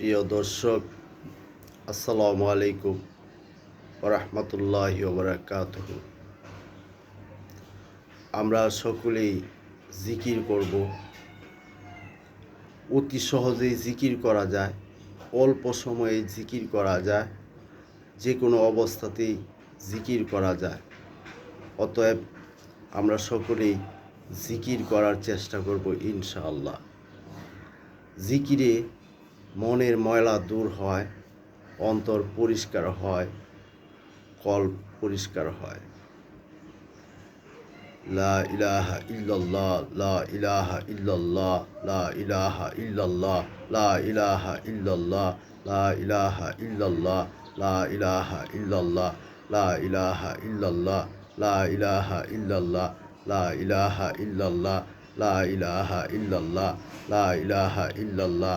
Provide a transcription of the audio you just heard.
প্রিয় দর্শক, আসসালামু আলাইকুম রহমতুল্লাহ বারাকাত আমরা সকলেই জিকির করব। অতি সহজেই জিকির করা যায়, অল্প সময়ে জিকির করা যায়, যে কোনো অবস্থাতেই জিকির করা যায়। অতএব আমরা সকলেই জিকির করার চেষ্টা করব ইনশাআল্লাহ। জিকিরে মনের ময়লা দূর হয় অন্তর পরিষ্কার হয় কল পরিষ্কার হয় লা ইলাহা ইল্লাল্লাহ লা ইলাহা ইল্লাল্লাহ লা ইলাহা ইল্লাল্লাহ লা ইলাহা ইল্লাল্লাহ লা ইলাহা ইল্লাল্লাহ লা ইলাহা ইল্লাল্লাহ লা ইলাহা ইল্লাল্লাহ লা ইলাহা ইল্লাল্লাহ লা ইলাহা ইল্লাল্লাহ লা ইলাহা ইল্লাল্লাহ লা ইলাহা ইল্লাল্লাহ